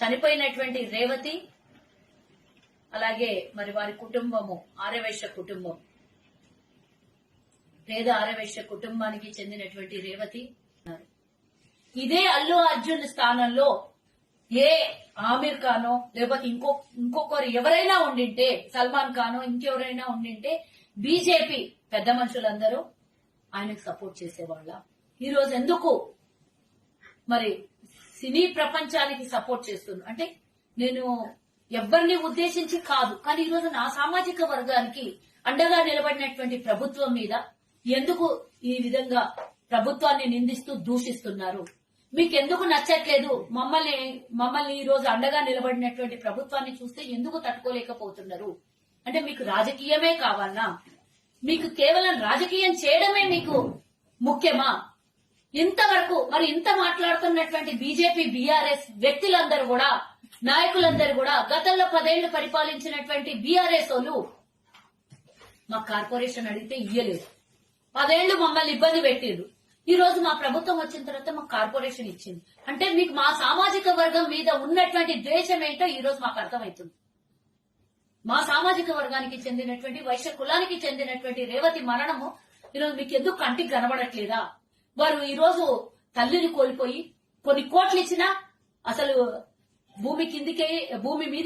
చనిపోయినటువంటి రేవతి అలాగే మరి వారి కుటుంబము ఆర్యవైశ్య కుటుంబం పేద ఆర్యవైశ్య కుటుంబానికి చెందినటువంటి రేవతి ఇదే అల్లు అర్జున్ స్థానంలో ఏ ఆమీర్ ఖానో లేకపోతే ఇంకో ఇంకొకరు ఎవరైనా ఉండింటే సల్మాన్ ఖానో ఇంకెవరైనా ఉండింటే బీజేపీ పెద్ద మనుషులందరూ ఆయనకు సపోర్ట్ చేసేవాళ్ళ. ఈరోజు ఎందుకు మరి సినీ ప్రపంచానికి సపోర్ట్ చేస్తున్నా అంటే నేను ఎవరిని ఉద్దేశించి కాదు కానీ ఈ రోజు నా సామాజిక వర్గానికి అండగా నిలబడినటువంటి ప్రభుత్వం మీద ఎందుకు ఈ విధంగా ప్రభుత్వాన్ని నిందిస్తూ దూషిస్తున్నారు? మీకు ఎందుకు నచ్చట్లేదు? మమ్మల్ని మమ్మల్ని ఈ రోజు అండగా నిలబడినటువంటి ప్రభుత్వాన్ని చూస్తే ఎందుకు తట్టుకోలేకపోతున్నారు? అంటే మీకు రాజకీయమే కావాలనా మీకు కేవలం రాజకీయం చేయడమే మీకు ముఖ్యమా? ఇంతవరకు మరి ఇంత మాట్లాడుతున్నటువంటి బీజేపీ బీఆర్ఎస్ వ్యక్తులందరూ కూడా నాయకులందరూ కూడా గతంలో పదేళ్ళు పరిపాలించినటువంటి బీఆర్ఎస్ వాళ్ళు మా కార్పొరేషన్ అడిగితే ఇయ్యలేదు. పదేళ్ళు మమ్మల్ని ఇబ్బంది పెట్టిండ్రు ఈ రోజు మా ప్రభుత్వం వచ్చిన తర్వాత మా కార్పొరేషన్ ఇచ్చింది. అంటే మీకు మా సామాజిక వర్గం మీద ఉన్నటువంటి ద్వేషం ఏంటో ఈ రోజు మాకు అర్థమవుతుంది. మా సామాజిక వర్గానికి చెందినటువంటి వైశ్య కులానికి చెందినటువంటి రేవతి మరణము ఈరోజు మీకు ఎందుకు కంటికి కనబడట్లేదా? వారు ఈరోజు తల్లిని కోల్పోయి కొన్ని కోట్లు ఇచ్చినా అసలు భూమి కిందికే భూమి మీద